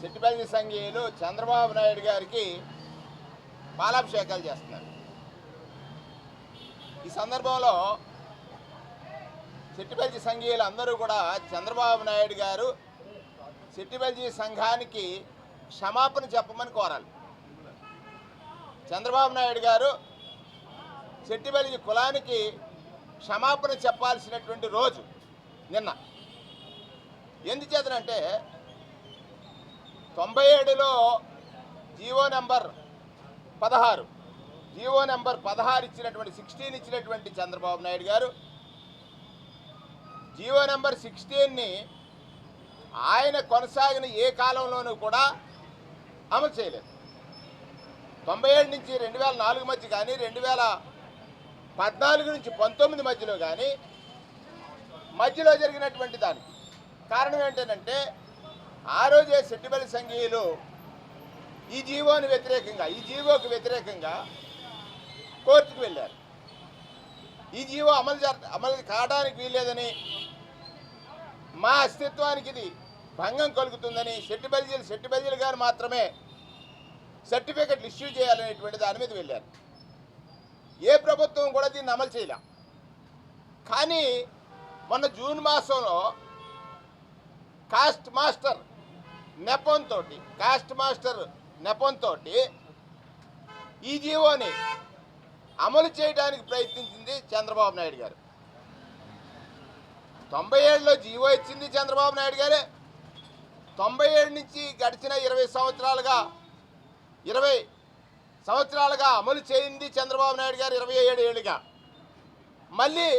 సిట్టిపల్లి సంఘీయులు చంద్రబాబు నాయుడు గారికి పాలాభిషేకాలు చేస్తున్నారు. ఈ సందర్భంలో సిట్టిపల్లి సంఘీయులు అందరూ కూడా చంద్రబాబు నాయుడు గారు సిట్టిపల్లి సంఘానికి క్షమాపణ చెప్పమని కోరాలి. చంద్రబాబు నాయుడు గారు సెట్టిబెల్లి కులానికి క్షమాపణ చెప్పాల్సినటువంటి రోజు నిన్న. ఎందుచేతనంటే తొంభై ఏడులో జీవో నెంబర్ పదహారు. జీవో నెంబర్ పదహారు ఇచ్చినటువంటి సిక్స్టీన్ ఇచ్చినటువంటి చంద్రబాబు నాయుడు గారు జీవో నెంబర్ సిక్స్టీన్ని ఆయన కొనసాగిన ఏ కాలంలోనూ కూడా అమలు చేయలేదు. తొంభై ఏడు నుంచి రెండు వేల నాలుగు మధ్య కానీ రెండు వేల పద్నాలుగు నుంచి పంతొమ్మిది మధ్యలో కానీ మధ్యలో జరిగినటువంటి దానికి కారణం ఏంటంటే ఆ రోజే సెట్టిబలి సంఘీయులు ఈ జీవోని వ్యతిరేకంగా ఈ జీవోకి వ్యతిరేకంగా కోర్టుకు వెళ్ళారు. ఈ జీవో అమలు జర అమలు కావడానికి వీల్లేదని మా అస్తిత్వానికి ఇది భంగం కలుగుతుందని శెట్టిబల్జీలు శెట్టిబల్జీలు గారు మాత్రమే సర్టిఫికెట్లు ఇష్యూ చేయాలనేటువంటి దాని మీద వెళ్ళారు. ఏ ప్రభుత్వం కూడా దీన్ని అమలు చేయలే. కానీ మొన్న జూన్ మాసంలో కాస్ట్ మాస్టర్ నెపంతో కాస్ట్ మాస్టర్ నెపంతో ఈ జీవోని అమలు చేయడానికి ప్రయత్నించింది చంద్రబాబు నాయుడు గారు. తొంభై ఏడులో జీవో ఇచ్చింది చంద్రబాబు నాయుడు గారే. తొంభై ఏడు నుంచి గడిచిన ఇరవై సంవత్సరాలుగా ఇరవై సంవత్సరాలుగా అమలు చేయింది చంద్రబాబు నాయుడు గారు ఇరవై ఏడు ఏళ్ళుగా. మళ్ళీ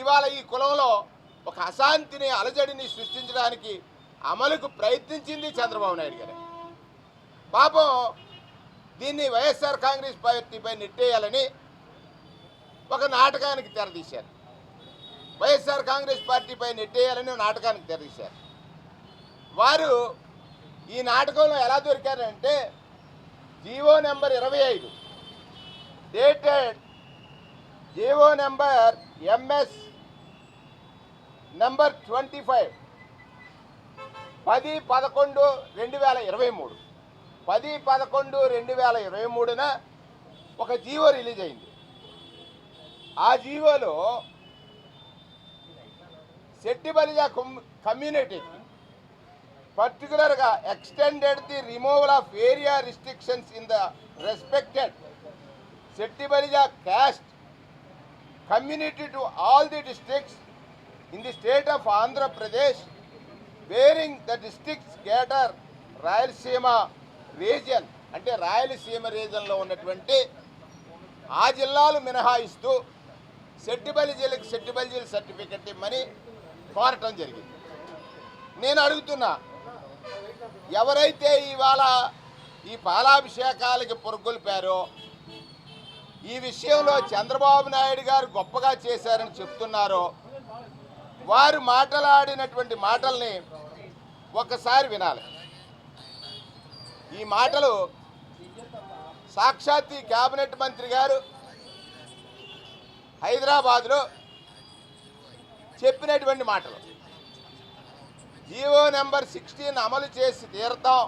ఇవాళ ఈ కులంలో ఒక అశాంతిని అలజడిని సృష్టించడానికి అమలుకు ప్రయత్నించింది చంద్రబాబు నాయుడు గారు. పాపం దీన్ని వైఎస్ఆర్ కాంగ్రెస్ పార్టీపై నెట్టేయాలని ఒక నాటకానికి తెరదీశారు. వైఎస్ఆర్ కాంగ్రెస్ పార్టీపై నెట్టేయాలని నాటకానికి తెరదీశారు. వారు ఈ నాటకంలో ఎలా దొరికారంటే జీవో నెంబర్ ఇరవై ఐదు dated GO number MS number twenty five పది పదకొండు రెండు వేల ఇరవై మూడు. పది పదకొండు రెండు వేల ఇరవై మూడున ఒక జీవో రిలీజ్ అయింది. ఆ జీవోలో శెట్టిబలిజ కమ్యూనిటీకి పర్టికులర్గా extended the removal of area restrictions in the respected Settibalija caste community to all the districts in the state of Andhra Pradesh barring the districts greater Rayalaseema region అంటే రాయలసీమ రీజన్లో ఉన్నటువంటి ఆ జిల్లాలు మినహాయిస్తూ సెట్టిబల్లి జిల్లాకి సెట్టిబల్లి జిల్లా సర్టిఫికెట్ ఇమ్మని కోరటం జరిగింది. నేను అడుగుతున్నా ఎవరైతే ఇవాళ ఈ పాలాభిషేకాలకి పొరుగుల్పారో ఈ విషయంలో చంద్రబాబు నాయుడు గారు గొప్పగా చేశారని చెప్తున్నారో వారు మాట్లాడినటువంటి మాటల్ని ఒక్కసారి వినాలి. ఈ మాటలు సాక్షాత్ ఈ కేబినెట్ మంత్రి గారు హైదరాబాద్లో చెప్పినటువంటి మాటలు. జీవో నెంబర్ సిక్స్టీన్ అమలు చేసి తీరుతాం.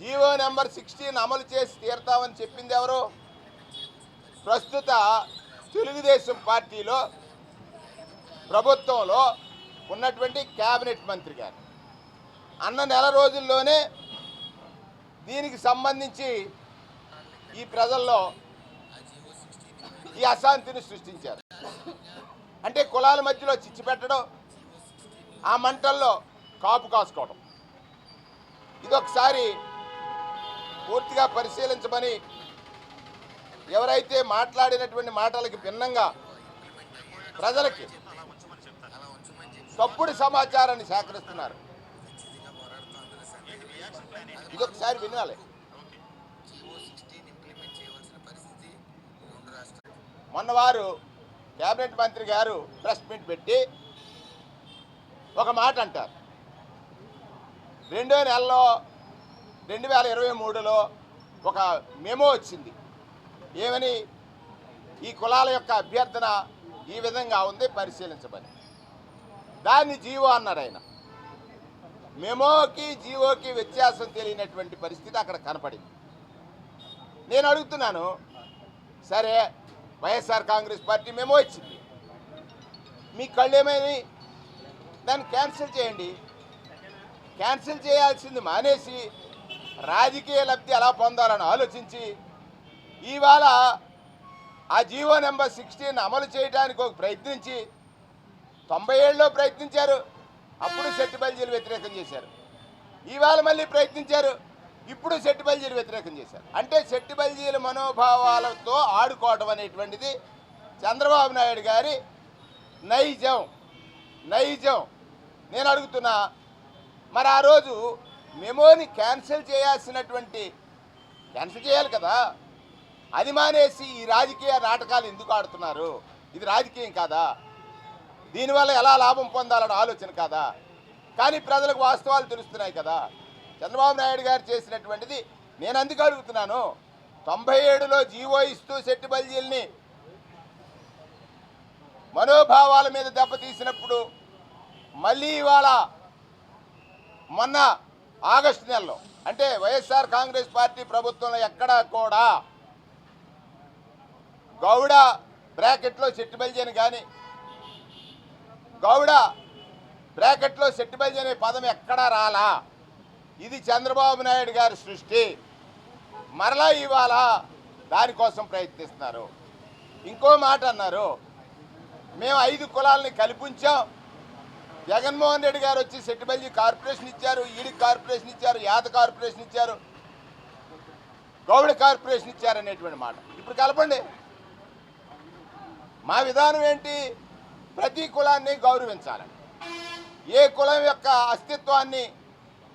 జీవో నెంబర్ సిక్స్టీన్ అమలు చేసి తీరుతామని చెప్పింది ఎవరు? ప్రస్తుత తెలుగుదేశం పార్టీలో ప్రభుత్వంలో ఉన్నటువంటి క్యాబినెట్ మంత్రి గారు. అన్న నెల రోజుల్లోనే దీనికి సంబంధించి ఈ ప్రజల్లో ఈ అశాంతిని సృష్టించారు. అంటే కులాల మధ్యలో చిచ్చు పెట్టడం ఆ మంటల్లో కాపు కాసుకోవడం. ఇదొకసారి పూర్తిగా పరిశీలించమని ఎవరైతే మాట్లాడినటువంటి మాటలకి భిన్నంగా ప్రజలకి తప్పుడు సమాచారాన్ని సేకరిస్తున్నారు. ఇదొకసారి వినాలి. మొన్న వారు కేబినెట్ మంత్రి గారు ప్రెస్ మీట్ పెట్టి ఒక మాట అంటారు. రెండో నెలలో రెండు వేల ఇరవై మూడులో ఒక మెమో వచ్చింది. ఏమని? ఈ కులాల యొక్క అభ్యర్థన ఈ విధంగా ఉంది పరిశీలించబడి దాన్ని జీవో అన్నాడు ఆయన. మెమోకి జీవోకి వ్యత్యాసం తెలియనటువంటి పరిస్థితి అక్కడ కనపడింది. నేను అడుగుతున్నాను సరే వైఎస్ఆర్ కాంగ్రెస్ పార్టీ మెమో ఇచ్చింది. మీ కళ్ళు దాన్ని క్యాన్సిల్ చేయండి. క్యాన్సిల్ చేయాల్సింది మానేసి రాజకీయ లబ్ధి ఎలా పొందాలని ఆలోచించి ఇవాళ ఆ జీవో నెంబర్ సిక్స్టీన్ అమలు చేయడానికి ఒక ప్రయత్నించి తొంభై ఏళ్ళలో ప్రయత్నించారు. అప్పుడు సెట్టి బల్జీలు వ్యతిరేకం చేశారు. ఇవాళ మళ్ళీ ప్రయత్నించారు. ఇప్పుడు సెట్టి బల్జీలు వ్యతిరేకం చేశారు. అంటే సెట్టి బల్జీల మనోభావాలతో ఆడుకోవడం అనేటువంటిది చంద్రబాబు నాయుడు గారి నైజం. నైజం. నేను అడుగుతున్నా మరి ఆ రోజు మెమోని క్యాన్సిల్ చేయాల్సినటువంటి క్యాన్సిల్ చేయాలి కదా. అది మానేసి ఈ రాజకీయ నాటకాలు ఎందుకు ఆడుతున్నారు? ఇది రాజకీయం కాదా? దీనివల్ల ఎలా లాభం పొందాలన్న ఆలోచన కాదా. కానీ ప్రజలకు వాస్తవాలు తెలుస్తున్నాయి కదా. చంద్రబాబు నాయుడు గారు చేసినటువంటిది నేను అందుకు అడుగుతున్నాను. తొంభై ఏడులో జీవో ఇస్తూ శెట్టి బల్జీల్ని మనోభావాల మీద దెబ్బతీసినప్పుడు మళ్ళీ ఇవాళ మొన్న ఆగస్టు నెలలో అంటే వైఎస్ఆర్ కాంగ్రెస్ పార్టీ ప్రభుత్వంలో ఎక్కడా కూడా గౌడ బ్రాకెట్లో సెట్టిబల్జీ అని కానీ గౌడ బ్రాకెట్లో సెట్టిబైజ్ అనే పదం ఎక్కడా రాలా? ఇది చంద్రబాబు నాయుడు గారి సృష్టి. మరలా ఇవాళ దానికోసం ప్రయత్నిస్తున్నారు. ఇంకో మాట అన్నారు. మేము ఐదు కులాలని కల్పించాం. జగన్మోహన్ రెడ్డి గారు వచ్చి సెట్టిబల్జీ కార్పొరేషన్ ఇచ్చారు ఈడి కార్పొరేషన్ ఇచ్చారు యాద కార్పొరేషన్ ఇచ్చారు గౌడ కార్పొరేషన్ ఇచ్చారు అనేటువంటి మాట. ఇప్పుడు కలపండి. మా విధానం ఏంటి? ప్రతి కులాన్ని గౌరవించాలని. ఏ కులం యొక్క అస్తిత్వాన్ని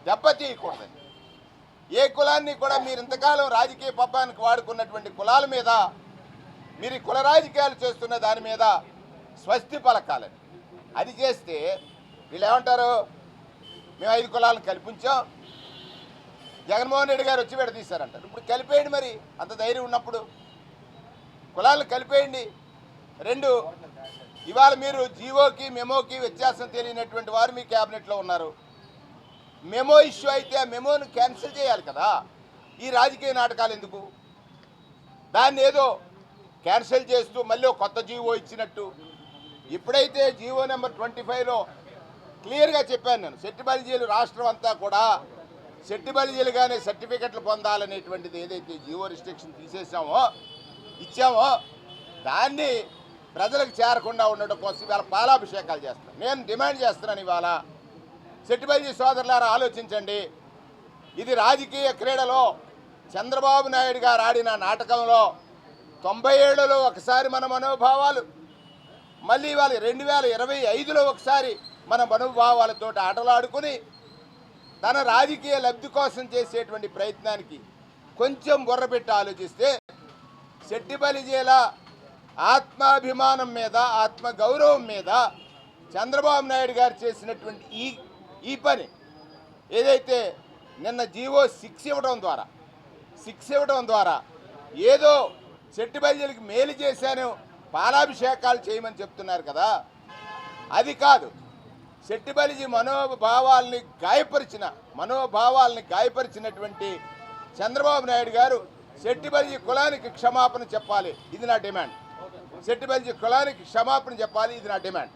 దెబ్బతీయకూడదని. ఏ కులాన్ని కూడా మీరు ఇంతకాలం రాజకీయ పబ్బానికి వాడుకున్నటువంటి కులాల మీద మీరు కుల రాజకీయాలు చేస్తున్న దాని మీద స్వస్తి పలకాలని. అది చేస్తే వీళ్ళు ఏమంటారు మేము ఐదు కులాలను కల్పించాం. జగన్మోహన్ రెడ్డి గారు వచ్చి విడదీశారంటారు. ఇప్పుడు కలిపేయండి మరి అంత ధైర్యం ఉన్నప్పుడు. కులాలను కలిపేయండి. రెండు ఇవాళ మీరు జీవోకి మెమోకి వ్యత్యాసం తెలియనటువంటి వారు మీ క్యాబినెట్లో ఉన్నారు. మెమో ఇష్యూ అయితే ఆ మెమోను క్యాన్సిల్ చేయాలి కదా. ఈ రాజకీయ నాటకాలు ఎందుకు? దాన్ని ఏదో క్యాన్సిల్ చేస్తూ మళ్ళీ ఒక కొత్త జీవో ఇచ్చినట్టు. ఇప్పుడైతే జీవో నెంబర్ ట్వంటీ ఫైవ్లో క్లియర్గా చెప్పాను నేను సెట్టిబలిజీలు రాష్ట్రం అంతా కూడా సెట్టిబలిజీలుగానే సర్టిఫికెట్లు పొందాలనేటువంటిది ఏదైతే జీవో రిస్ట్రిక్షన్ తీసేసామో ఇచ్చామో దాన్ని ప్రజలకు చేరకుండా ఉండడం కోసం ఇవాళ పాలాభిషేకాలు చేస్తున్నాను నేను డిమాండ్ చేస్తున్నాను ఇవాళ. సెట్టిబల్జీ సోదరులారా ఆలోచించండి. ఇది రాజకీయ క్రీడలో చంద్రబాబు నాయుడు గారు ఆడిన నాటకంలో తొంభై ఏడులో ఒకసారి మన మనోభావాలు మళ్ళీ ఇవాళ రెండు వేల ఇరవై ఐదులో ఒకసారి మన మనోభావాలతో ఆటలాడుకుని తన రాజకీయ లబ్ధి కోసం చేసేటువంటి ప్రయత్నానికి కొంచెం బుర్రపెట్టి ఆలోచిస్తే చెట్టిపల్లి జిల్లా ఆత్మాభిమానం మీద ఆత్మ గౌరవం మీద చంద్రబాబు నాయుడు గారు చేసినటువంటి ఈ ఈ పని ఏదైతే నిన్న జీవో సిక్స్ ఇవ్వడం ద్వారా సిక్స్ ఇవ్వడం ద్వారా ఏదో చెట్టు బయలుకి మేలు చేశాను పాలాభిషేకాలు చేయమని చెప్తున్నారు కదా అది కాదు. శెట్టిబలిజీ మనోభావాల్ని గాయపరిచిన మనోభావాల్ని గాయపరిచినటువంటి చంద్రబాబు నాయుడు గారు శెట్టిబలిజీ కులానికి క్షమాపణ చెప్పాలి. ఇది నా డిమాండ్. శెట్టి కులానికి క్షమాపణ చెప్పాలి ఇది నా డిమాండ్.